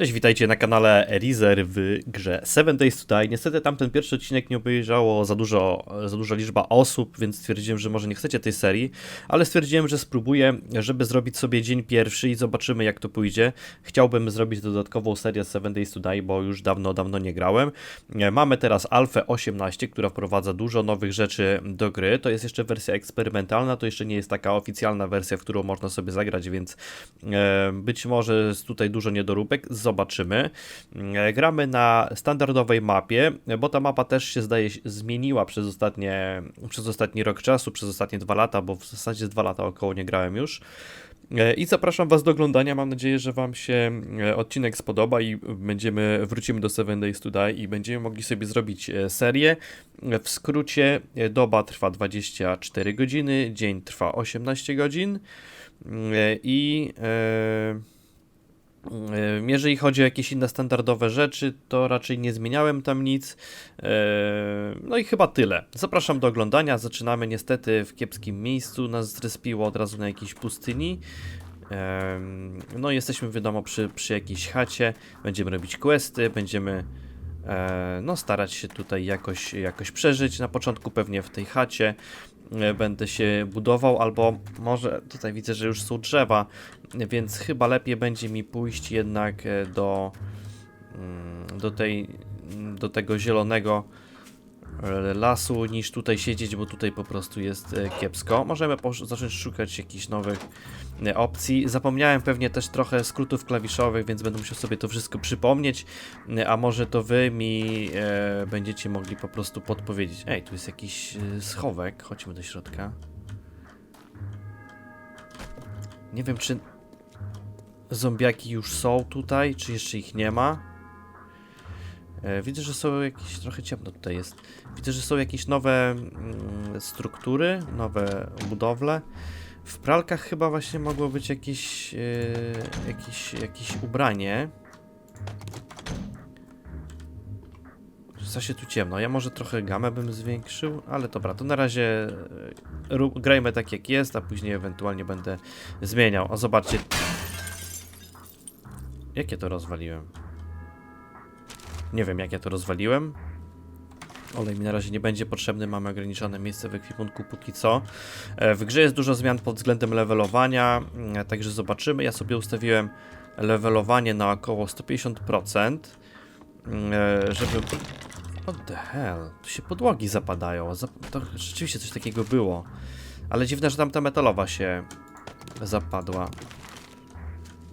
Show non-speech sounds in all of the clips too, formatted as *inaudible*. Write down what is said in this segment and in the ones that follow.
Cześć, witajcie na kanale Rizer w grze Seven Days to Die. Niestety tamten pierwszy odcinek nie obejrzało za dużo, za duża liczba osób, więc stwierdziłem, że może nie chcecie tej serii, ale stwierdziłem, że spróbuję, żeby zrobić sobie dzień pierwszy i zobaczymy jak to pójdzie. Chciałbym zrobić dodatkową serię Seven Days to Die, bo już dawno, dawno nie grałem. Mamy teraz Alfę 18, która wprowadza dużo nowych rzeczy do gry. To jest jeszcze wersja eksperymentalna, to jeszcze nie jest taka oficjalna wersja, w którą można sobie zagrać, więc e, być może tutaj dużo niedoróbek zobaczymy. E, Gramy na standardowej mapie, bo ta mapa też się zdaje zmieniła przez, ostatnie, przez ostatni rok czasu, przez ostatnie dwa lata, bo w zasadzie dwa lata około nie grałem już. E, I zapraszam Was do oglądania. Mam nadzieję, że Wam się e, odcinek spodoba i będziemy, wrócimy do Seven Days to Die i będziemy mogli sobie zrobić serię. W skrócie doba trwa 24 godziny, dzień trwa 18 godzin i E, Jeżeli chodzi o jakieś inne standardowe rzeczy, to raczej nie zmieniałem tam nic. No i chyba tyle. Zapraszam do oglądania. Zaczynamy niestety w kiepskim miejscu. Nas zrespiło od razu na jakiejś pustyni. No jesteśmy wiadomo przy, przy jakiejś chacie. Będziemy robić questy, będziemy e, no starać się tutaj jakoś, jakoś przeżyć. Na początku pewnie w tej chacie e, będę się budował, albo może tutaj widzę, że już są drzewa, więc chyba lepiej będzie mi pójść jednak e, do, mm, do, tej, do tego zielonego e, lasu niż tutaj siedzieć, bo tutaj po prostu jest e, kiepsko. Możemy zacząć szukać jakichś nowych opcji. Zapomniałem pewnie też trochę skrótów klawiszowych, więc będę musiał sobie to wszystko przypomnieć, a może to wy mi e, będziecie mogli po prostu podpowiedzieć. Ej, tu jest jakiś schowek, chodźmy do środka. Nie wiem, czy zombiaki już są tutaj, czy jeszcze ich nie ma. E, widzę, że są jakieś, trochę ciemno tutaj jest. Widzę, że są jakieś nowe mm, struktury, nowe budowle. W pralkach chyba właśnie mogło być jakieś, e, jakieś, jakieś ubranie. Co się tu ciemno? Ja może trochę gamę bym zwiększył, ale dobra, to na razie e, grajmy tak jak jest, a później ewentualnie będę zmieniał. O, zobaczcie. Jak ja to rozwaliłem? Nie wiem, jak ja to rozwaliłem. Olej mi na razie nie będzie potrzebny, mamy ograniczone miejsce w ekwipunku póki co. E, W grze jest dużo zmian pod względem levelowania, mm, także zobaczymy. Ja sobie ustawiłem levelowanie na około 150%, mm, e, żeby... What the hell? Tu się podłogi zapadają. Zap- To rzeczywiście coś takiego było. Ale dziwne, że tam ta metalowa się zapadła.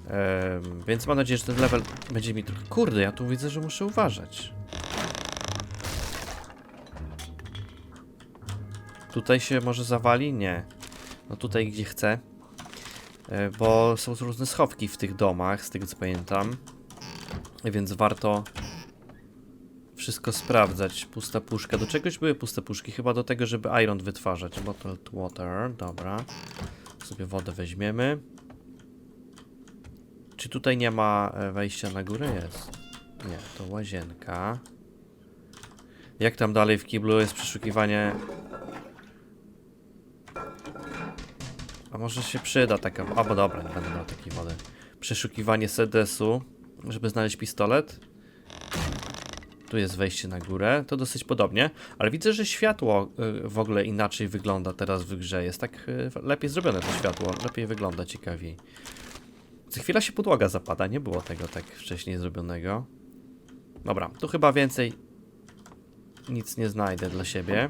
Em, więc mam nadzieję, że ten level będzie mi trochę... Kurde, ja tu widzę, że muszę uważać. Tutaj się może zawali? Nie. No tutaj gdzie chcę. E, Bo są różne schowki w tych domach, z tego co pamiętam. Więc warto wszystko sprawdzać. Pusta puszka. Do czegoś były puste puszki? Chyba do tego, żeby iron wytwarzać. Bottled water, dobra. Sobie wodę weźmiemy. Czy tutaj nie ma e, wejścia na górę? Jest. Nie, to łazienka. Jak tam dalej w kiblu jest przeszukiwanie? A może się przyda taka... A, bo dobra, nie będę miał takiej wody. Przeszukiwanie sedesu, żeby znaleźć pistolet. Tu jest wejście na górę, to dosyć podobnie, ale widzę, że światło y, w ogóle inaczej wygląda teraz w grze. Jest tak y, lepiej zrobione to światło, lepiej wygląda, ciekawiej. Co chwila się podłoga zapada, nie było tego tak wcześniej zrobionego. Dobra, tu chyba więcej nic nie znajdę dla siebie.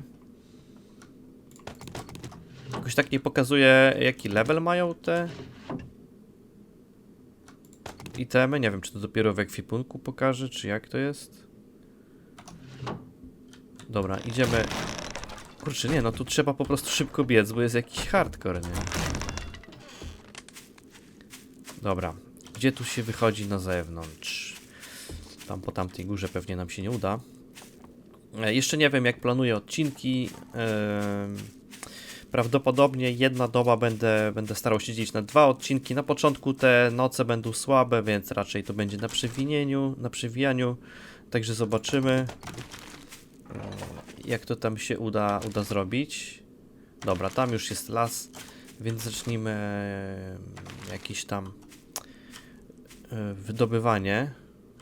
Jakoś tak nie pokazuje, jaki level mają te itemy. Nie wiem, czy to dopiero w ekwipunku pokaże, czy jak to jest. Dobra, idziemy. Kurczę, nie, no tu trzeba po prostu szybko biec, bo jest jakiś hardcore, nie? Dobra, gdzie tu się wychodzi na zewnątrz? Tam po tamtej górze pewnie nam się nie uda. E, Jeszcze nie wiem, jak planuję odcinki. Prawdopodobnie jedna doba będę, będę starał się dzielić na dwa odcinki. Na początku te noce będą słabe, więc raczej to będzie na przewinieniu, na przewijaniu. Także zobaczymy, e, jak to tam się uda, uda zrobić. Dobra, tam już jest las, więc zacznijmy jakieś tam wydobywanie.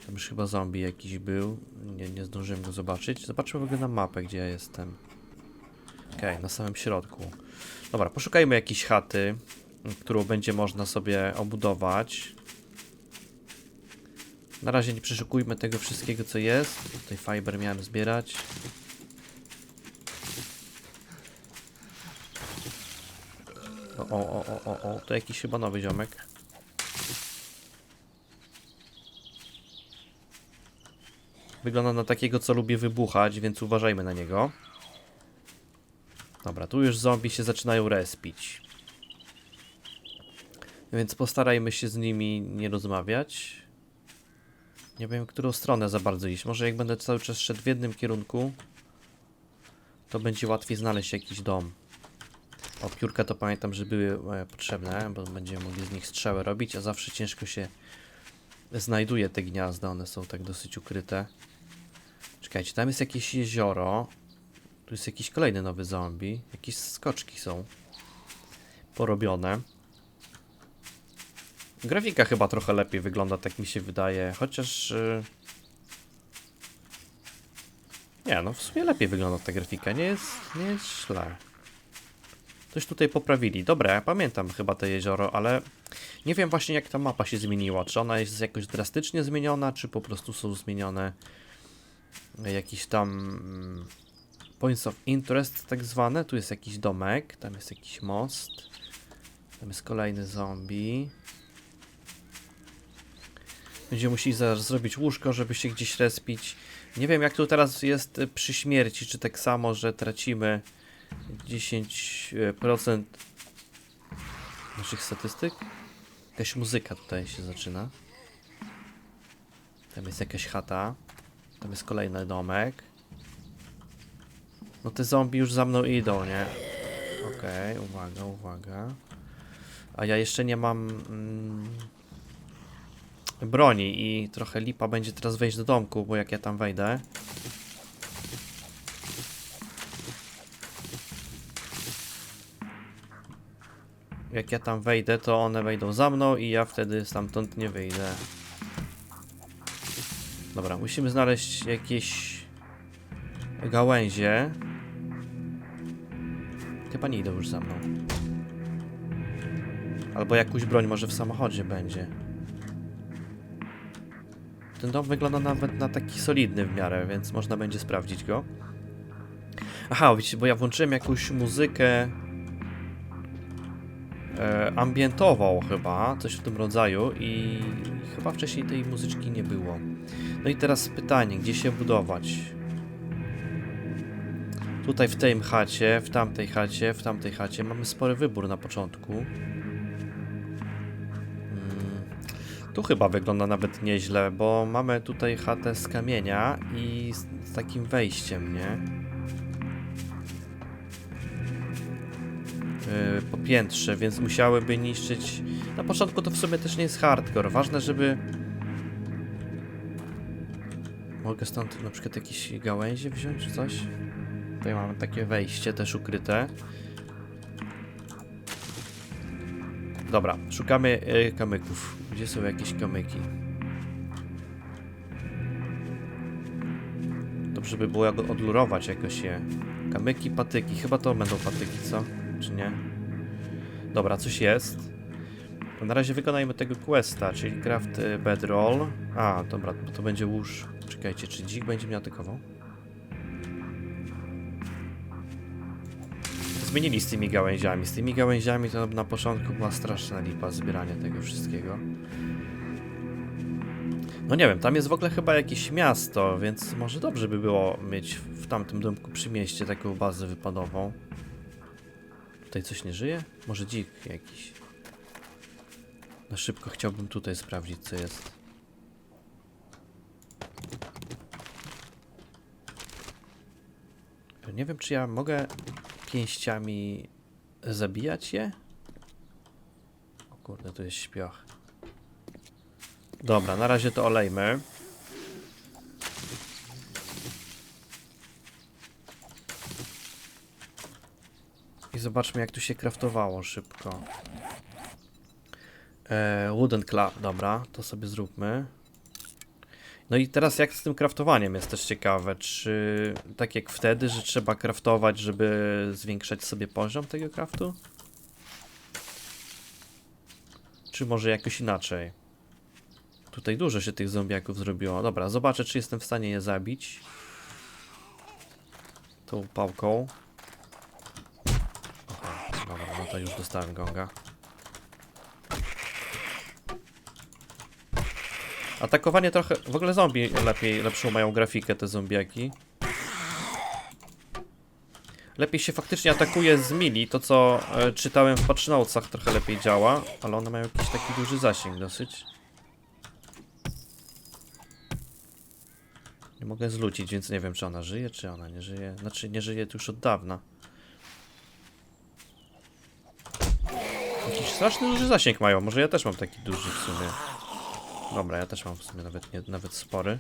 Tam już chyba zombie jakiś był. Nie, nie zdążyłem go zobaczyć. Zobaczmy w ogóle na mapę, gdzie ja jestem. Okej, na samym środku. Dobra, poszukajmy jakiejś chaty, którą będzie można sobie obudować. Na razie nie przeszukujmy tego wszystkiego, co jest. Tutaj fiber miałem zbierać. O, o, o, o, o, o, to jakiś chyba nowy ziomek. Wygląda na takiego, co lubi wybuchać, więc uważajmy na niego. Dobra, tu już zombie się zaczynają respić. Więc postarajmy się z nimi nie rozmawiać. Nie wiem, którą stronę za bardzo iść. Może jak będę cały czas szedł w jednym kierunku, to będzie łatwiej znaleźć jakiś dom. O, piórka to pamiętam, że były e, potrzebne, bo będziemy mogli z nich strzały robić, a zawsze ciężko się znajduje te gniazda, one są tak dosyć ukryte. Czekajcie, tam jest jakieś jezioro. Tu jest jakiś kolejny nowy zombie. Jakieś skoczki są porobione. Grafika chyba trochę lepiej wygląda, tak mi się wydaje, chociaż... y, Nie, no w sumie lepiej wygląda ta grafika, nie jest, nie jest źle. Coś tutaj poprawili. Dobra, ja pamiętam chyba to jezioro, ale nie wiem właśnie jak ta mapa się zmieniła. Czy ona jest jakoś drastycznie zmieniona, czy po prostu są zmienione jakieś tam mm, points of interest tak zwane. Tu jest jakiś domek, tam jest jakiś most. Tam jest kolejny zombie. Będziemy musieli zaraz zrobić łóżko, żeby się gdzieś respić. Nie wiem jak tu teraz jest y, przy śmierci, czy tak samo, że tracimy 10% naszych statystyk. Jakaś muzyka tutaj się zaczyna. Tam jest jakaś chata. Tam jest kolejny domek. No te zombie już za mną idą, nie? Okej, uwaga, uwaga. A ja jeszcze nie mam mm, broni i trochę lipa będzie teraz wejść do domku, bo jak ja tam wejdę, jak ja tam wejdę, to one wejdą za mną i ja wtedy stamtąd nie wyjdę. Dobra, musimy znaleźć jakieś gałęzie. Chyba nie idą już za mną. Albo jakąś broń może w samochodzie będzie. Ten dom wygląda nawet na taki solidny w miarę, więc można będzie sprawdzić go. Aha, widzicie, bo ja włączyłem jakąś muzykę e, ambientową chyba, coś w tym rodzaju i chyba wcześniej tej muzyczki nie było. No i teraz pytanie, gdzie się budować? Tutaj w tej chacie, w tamtej chacie, w tamtej chacie mamy spory wybór na początku. Mm, Tu chyba wygląda nawet nieźle, bo mamy tutaj chatę z kamienia i z, z takim wejściem, nie? Yy, po piętrze, więc musiałyby niszczyć. Na początku to w sumie też nie jest hardcore. Ważne, żeby. Mogę stąd na przykład jakieś gałęzie wziąć czy coś? Tutaj mamy takie wejście też ukryte. Dobra, szukamy y, kamyków. Gdzie są jakieś kamyki? Dobrze by było odlurować jakoś je. Kamyki, patyki. Chyba to będą patyki, co? Czy nie? Dobra, coś jest. Na razie wykonajmy tego questa, czyli craft y, bedroll. A, dobra, bo to będzie łóż. Czekajcie, czy dzik będzie mnie atakował? Zmienili z tymi gałęziami. Z tymi gałęziami to na początku była straszna lipa zbieranie tego wszystkiego. No nie wiem, tam jest w ogóle chyba jakieś miasto, więc może dobrze by było mieć w tamtym domku przy mieście taką bazę wypadową. Tutaj coś nie żyje? Może dzik jakiś. Na szybko chciałbym tutaj sprawdzić, co jest. Nie wiem, czy ja mogę pięściami zabijać je? O kurde, tu jest śpioch. Dobra, na razie to olejmy. I zobaczmy, jak tu się kraftowało szybko. E, wooden claw, dobra, to sobie zróbmy. No i teraz jak z tym kraftowaniem jest też ciekawe, czy tak jak wtedy, że trzeba kraftować, żeby zwiększać sobie poziom tego kraftu? Czy może jakoś inaczej? Tutaj dużo się tych zombiaków zrobiło. Dobra, zobaczę, czy jestem w stanie je zabić. Tą pałką. Dobra, no to już dostałem gonga. Atakowanie trochę... W ogóle zombie lepiej, lepszą mają grafikę te zombiaki. Lepiej się faktycznie atakuje z mili, to co e, czytałem w patch notesach trochę lepiej działa, ale one mają jakiś taki duży zasięg dosyć. Nie mogę zlucić, więc nie wiem czy ona żyje, czy ona nie żyje. Znaczy nie żyje już od dawna. Jakiś straszny duży zasięg mają, może ja też mam taki duży w sumie. Dobra, ja też mam w sumie nawet, nie, nawet spory.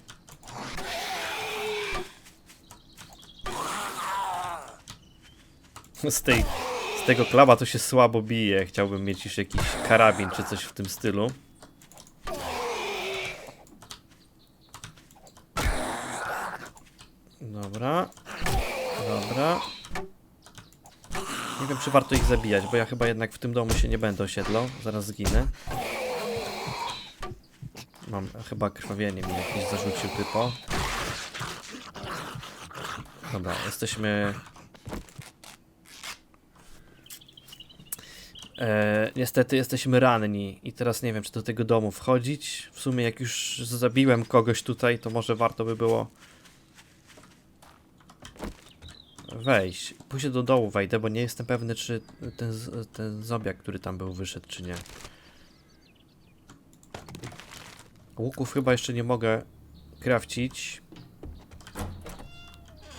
*laughs* Z, tej, z tego klaba to się słabo bije. Chciałbym mieć już jakiś karabin czy coś w tym stylu. Dobra. Dobra. Nie wiem, czy warto ich zabijać, bo ja chyba jednak w tym domu się nie będę osiedlał. Zaraz zginę. Mam chyba krwawienie mi jakieś zarzucił typo. Dobra, jesteśmy... E, niestety jesteśmy ranni i teraz nie wiem, czy do tego domu wchodzić. W sumie jak już zabiłem kogoś tutaj, to może warto by było wejść. Później do dołu wejdę, bo nie jestem pewny, czy ten, ten zobiak, który tam był, wyszedł, czy nie. Łuków chyba jeszcze nie mogę krawcić.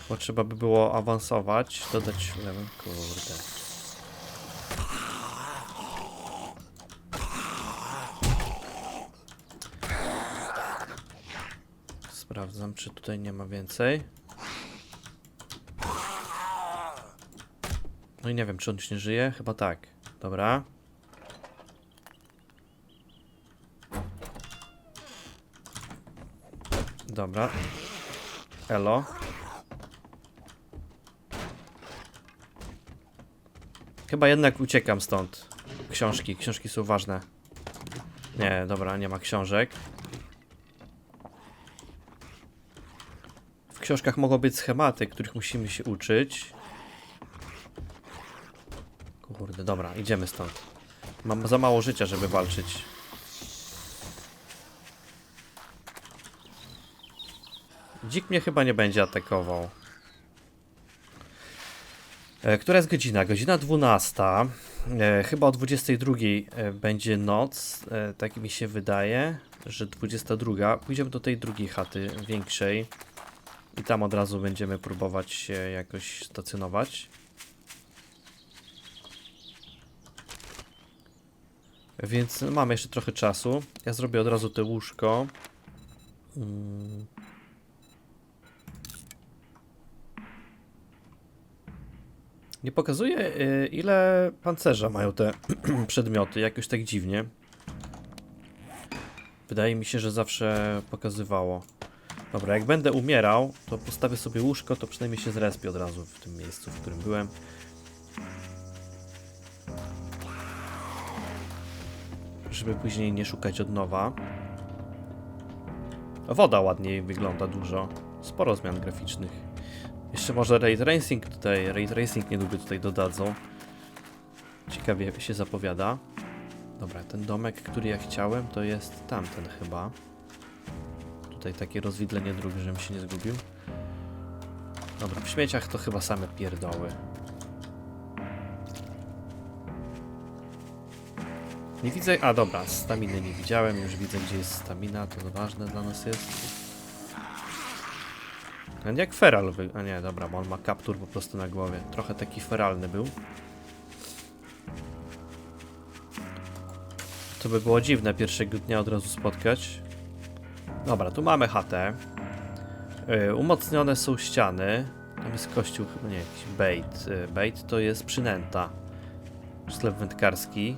Bo trzeba by było awansować, dodać level. Kurde. Sprawdzam, czy tutaj nie ma więcej. No i nie wiem, czy on już nie żyje? Chyba tak. Dobra. Dobra. Elo. Chyba jednak uciekam stąd. Książki, książki są ważne. Nie, dobra, nie ma książek. W książkach mogą być schematy, których musimy się uczyć. Kurde, dobra, idziemy stąd. Mam za mało życia, żeby walczyć. Dzik mnie chyba nie będzie atakował. E, Która jest godzina? Godzina 12. E, chyba o 22 e, będzie noc. Tak mi się wydaje, że 22. Pójdziemy do tej drugiej chaty, większej. I tam od razu będziemy próbować się jakoś stacjonować. Więc mamy jeszcze trochę czasu. Ja zrobię od razu te łóżko. Nie pokazuje y, ile pancerza mają te *clears throat* przedmioty, jakoś tak dziwnie. Wydaje mi się, że zawsze pokazywało. Dobra, jak będę umierał, to postawię sobie łóżko, to przynajmniej się zrespię od razu w tym miejscu, w którym byłem. Żeby później nie szukać od nowa. Woda ładniej wygląda dużo. Sporo zmian graficznych. Jeszcze może Ray Tracing tutaj, Ray Tracing niedługo tutaj dodadzą. Ciekawie się zapowiada. Dobra, ten domek, który ja chciałem, to jest tamten chyba. Tutaj takie rozwidlenie dróg, żebym się nie zgubił. Dobra, w śmieciach to chyba same pierdoły. Nie widzę. A dobra, staminy nie widziałem, już widzę gdzie jest stamina, to ważne dla nas jest. No jak feral wy... A nie, dobra, bo on ma kaptur po prostu na głowie. Trochę taki feralny był. To by było dziwne pierwszego dnia od razu spotkać. Dobra, tu mamy chatę. Yy, umocnione są ściany. Tam jest kościół, chyba nie, jakiś bait. Yy, bait to jest przynęta. Sklep wędkarski.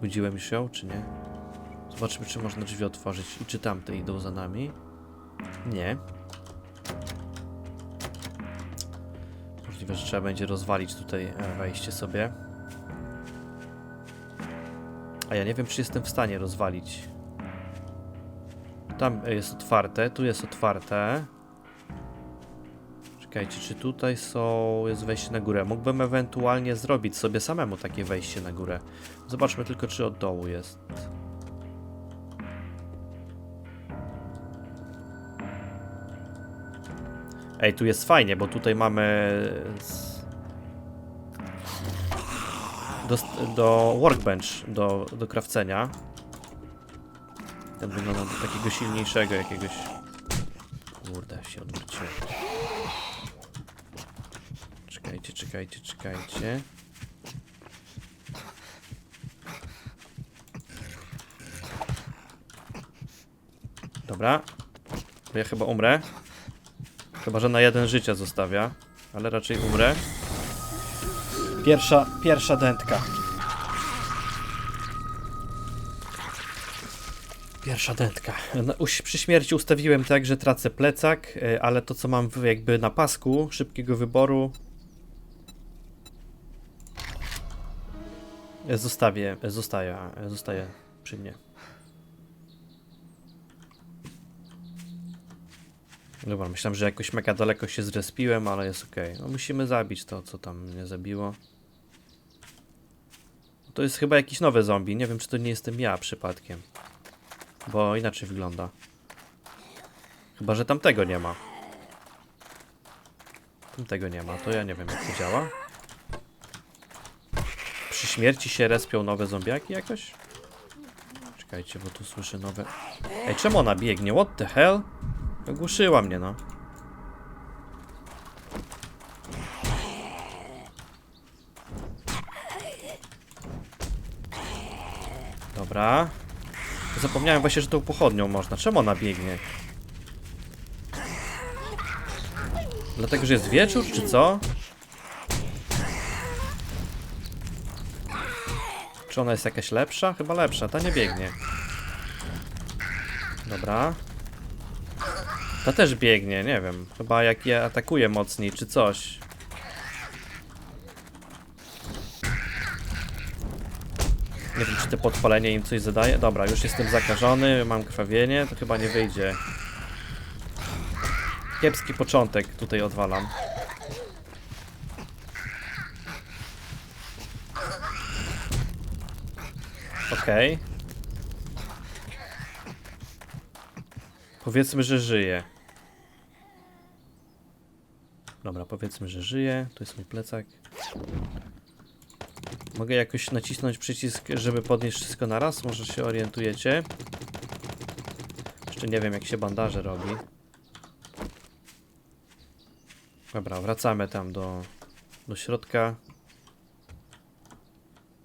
Budziłem ją, czy nie? Zobaczmy, czy można drzwi otworzyć i czy tamte idą za nami. Nie. Możliwe, że trzeba będzie rozwalić tutaj e, wejście sobie. A ja nie wiem, czy jestem w stanie rozwalić. Tam e, jest otwarte, tu jest otwarte. Czekajcie, czy tutaj są, jest wejście na górę? Mógłbym ewentualnie zrobić sobie samemu takie wejście na górę. Zobaczmy tylko, czy od dołu jest. Ej, tu jest fajnie, bo tutaj mamy do, do workbench, do, do krawcenia. Ten wygląda do takiego silniejszego jakiegoś. Kurde, się odwróciłem. Czekajcie, czekajcie, czekajcie. Dobra. Bo ja chyba umrę. Chyba, że na jeden życia zostawia. Ale raczej umrę. Pierwsza, pierwsza dętka. Pierwsza dętka. No, przy śmierci ustawiłem tak, że tracę plecak, y, ale to co mam jakby na pasku szybkiego wyboru y, zostawię, y, zostaje, zostaje przy mnie. Dobra, myślałem, że jakoś mega daleko się zrespiłem, ale jest ok. No musimy zabić to, co tam mnie zabiło. To jest chyba jakiś nowy zombie. Nie wiem, czy to nie jestem ja przypadkiem. Bo inaczej wygląda. Chyba, że tamtego nie ma. Tamtego nie ma, to ja nie wiem jak to działa. Przy śmierci się respią nowe zombiaki jakoś? Czekajcie, bo tu słyszę nowe... Ej, czemu ona biegnie? What the hell? Ogłuszyła mnie, no. Dobra. Zapomniałem właśnie, że tą pochodnią można. Czemu ona biegnie? Dlatego, że jest wieczór, czy co? Czy ona jest jakaś lepsza? Chyba lepsza, ta nie biegnie. Dobra. Ta też biegnie, nie wiem. Chyba jak je atakuje mocniej, czy coś. Nie wiem, czy to podpalenie im coś zadaje. Dobra, już jestem zakażony, mam krwawienie, to chyba nie wyjdzie. Kiepski początek tutaj odwalam. Okej. Powiedzmy, że żyje. Dobra, powiedzmy, że żyje. Tu jest mój plecak. Mogę jakoś nacisnąć przycisk, żeby podnieść wszystko naraz? Może się orientujecie? Jeszcze nie wiem, jak się bandaże robi. Dobra, wracamy tam do, do środka.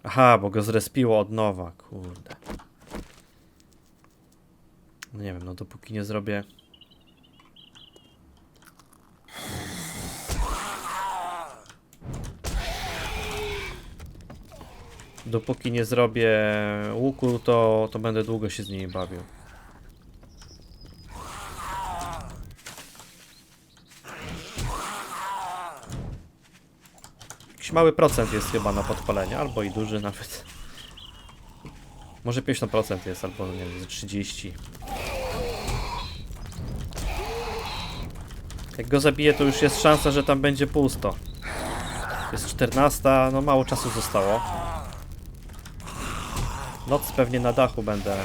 Aha, bo go zrespiło od nowa, kurde. No nie wiem, no dopóki nie zrobię... Dopóki nie zrobię łuku, to, to będę długo się z nimi bawił. Jakiś mały procent jest chyba na podpalenie, albo i duży nawet. Może 50% jest, albo nie wiem, ze 30. Jak go zabiję, to już jest szansa, że tam będzie pusto. Jest 14, no mało czasu zostało. Noc pewnie na dachu będę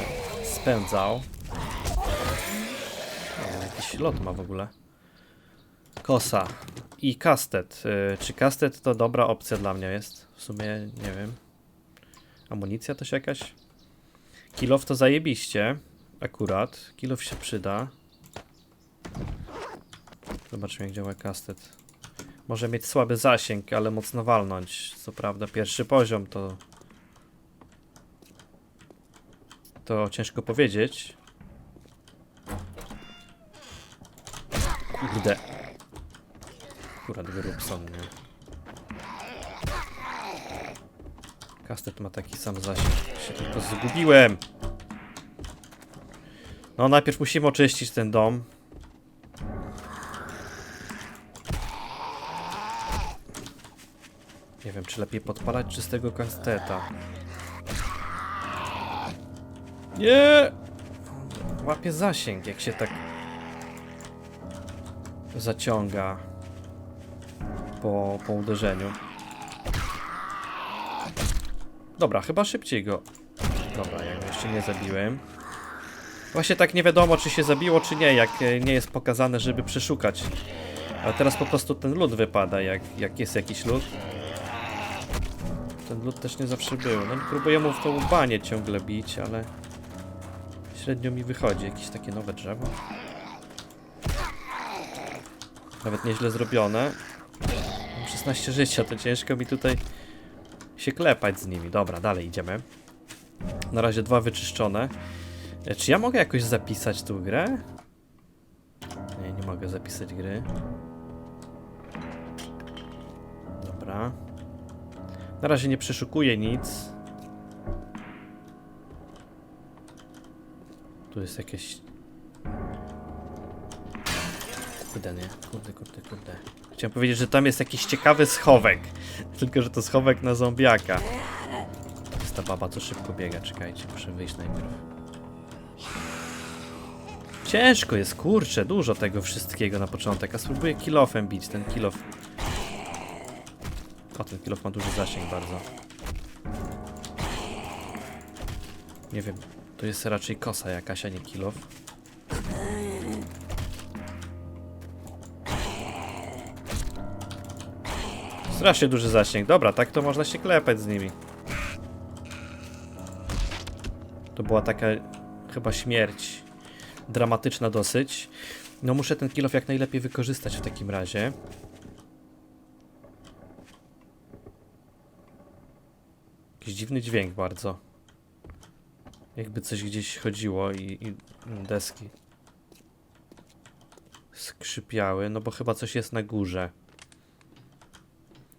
spędzał. Wiem, jakiś lot ma w ogóle. Kosa i kastet. Y, Czy kastet to dobra opcja dla mnie jest? W sumie nie wiem. Amunicja też jakaś? Kilof to zajebiście. Akurat. Kilof się przyda. Zobaczmy jak działa kastet. Może mieć słaby zasięg, ale mocno walnąć. Co prawda pierwszy poziom to... To ciężko powiedzieć. Kurde. Akurat wyrób nie? Kastet ma taki sam zasięg. Się tylko zgubiłem. No najpierw musimy oczyścić ten dom. Nie wiem, czy lepiej podpalać czystego kasteta. Nie! Łapie zasięg, jak się tak zaciąga po, po uderzeniu. Dobra, chyba szybciej go. Dobra, ja go jeszcze nie zabiłem. Właśnie tak nie wiadomo, czy się zabiło, czy nie, jak nie jest pokazane, żeby przeszukać. A teraz po prostu ten lód wypada, jak, jak jest jakiś lód. Ten lód też nie zawsze był. No próbuję mu w tą banię ciągle bić, ale średnio mi wychodzi. Jakieś takie nowe drzewo. Nawet nieźle zrobione. Mam 16 życia, to ciężko mi tutaj się klepać z nimi. Dobra, dalej idziemy. Na razie dwa wyczyszczone. E, Czy ja mogę jakoś zapisać tą grę? Nie, nie mogę zapisać gry. Dobra. Na razie nie przeszukuję nic. Tu jest jakieś... Kurde, nie. Kurde, kurde, kurde. Chciałem powiedzieć, że tam jest jakiś ciekawy schowek. *laughs* Tylko, że to schowek na zombiaka. Jest ta baba, co szybko biega. Czekajcie, muszę wyjść najpierw. Ciężko jest, kurczę, dużo tego wszystkiego na początek. A spróbuję kilofem bić, ten kilof. O, ten kilof ma duży zasięg bardzo. Nie wiem, to jest raczej kosa jakaś, a nie kilof. Strasznie duży zasięg. Dobra, tak to można się klepać z nimi. To była taka chyba śmierć dramatyczna dosyć. No muszę ten kilof jak najlepiej wykorzystać w takim razie. Jakiś dziwny dźwięk bardzo. Jakby coś gdzieś chodziło i, i deski skrzypiały, no bo chyba coś jest na górze.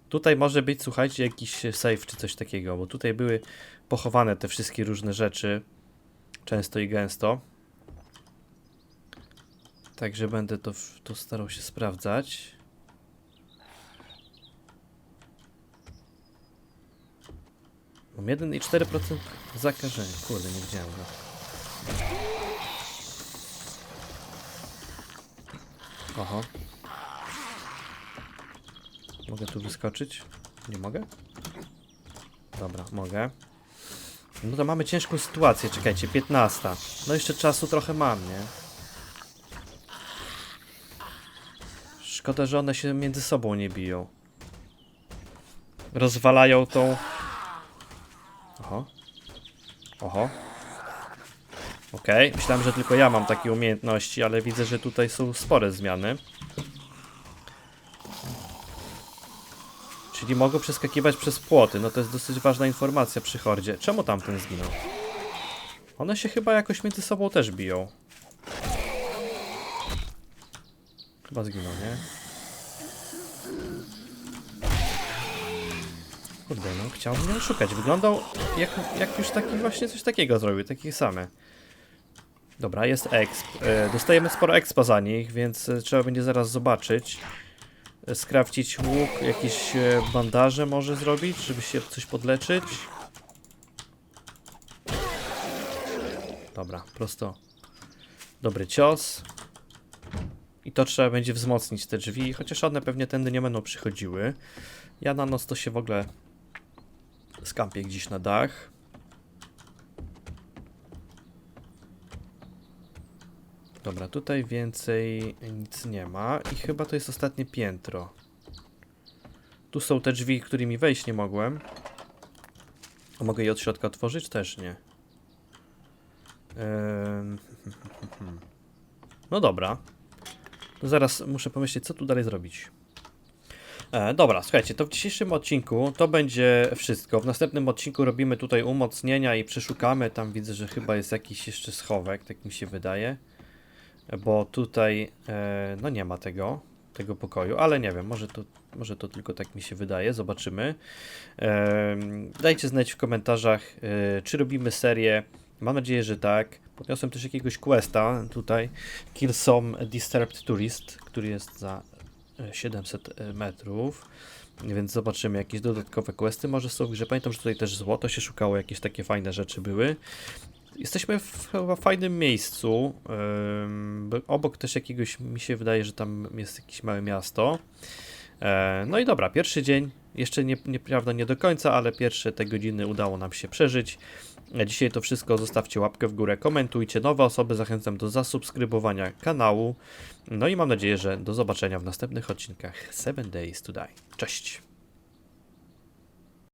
Tutaj może być, słuchajcie, jakiś safe czy coś takiego, bo tutaj były pochowane te wszystkie różne rzeczy. Często i gęsto. Także będę to, to starał się sprawdzać. Mam 1,4% zakażenia. Kurde, nie widziałem go. Oho. Mogę tu wyskoczyć? Nie mogę? Dobra, mogę. No to mamy ciężką sytuację, czekajcie, 15. No jeszcze czasu trochę mam, nie? Szkoda, że one się między sobą nie biją. Rozwalają tą... Oho. Oho. Okej, myślałem, że tylko ja mam takie umiejętności, ale widzę, że tutaj są spore zmiany. Czyli mogą przeskakiwać przez płoty. No to jest dosyć ważna informacja przy hordzie. Czemu tamten zginął? One się chyba jakoś między sobą też biją. Chyba zginął, nie? Kurde, no chciałbym szukać. Wyglądał jak, jak już taki właśnie coś takiego zrobił, takie same. Dobra, jest exp. E, dostajemy sporo expa za nich, więc e, trzeba będzie zaraz zobaczyć. E, Skrawcić łuk, jakieś bandaże może zrobić, żeby się coś podleczyć. Dobra, prosto. Dobry cios. I to trzeba będzie wzmocnić te drzwi, chociaż one pewnie tędy nie będą przychodziły. Ja na noc to się w ogóle skampię gdzieś na dach. Dobra, tutaj więcej nic nie ma i chyba to jest ostatnie piętro. Tu są te drzwi, którymi wejść nie mogłem. A mogę je od środka otworzyć? Też nie. *laughs* No dobra. To zaraz muszę pomyśleć, co tu dalej zrobić. E, dobra, słuchajcie, to w dzisiejszym odcinku to będzie wszystko. W następnym odcinku robimy tutaj umocnienia i przeszukamy. Tam widzę, że chyba jest jakiś jeszcze schowek, tak mi się wydaje. Bo tutaj, e, no nie ma tego, tego pokoju, ale nie wiem, może to, może to tylko tak mi się wydaje, zobaczymy. Em, dajcie znać w komentarzach, e, czy robimy serię Mam nadzieję, że tak. Podniosłem też jakiegoś questa tutaj. Kill some disturbed tourist, który jest za e, 700 metrów. Więc zobaczymy jakieś dodatkowe questy. Może są grze. Pamiętam, że tutaj też złoto się szukało, jakieś takie fajne rzeczy były. Jesteśmy w chyba fajnym miejscu. obok też jakiegoś, mi się wydaje, że tam jest jakieś małe miasto. E, No i dobra, pierwszy dzień. Jeszcze nie, nieprawda nie do końca, ale pierwsze te godziny udało nam się przeżyć. Dzisiaj to wszystko. Zostawcie łapkę w górę, komentujcie. Nowe osoby zachęcam do zasubskrybowania kanału. No i mam nadzieję, że do zobaczenia w następnych odcinkach 7 Days to Die. Cześć!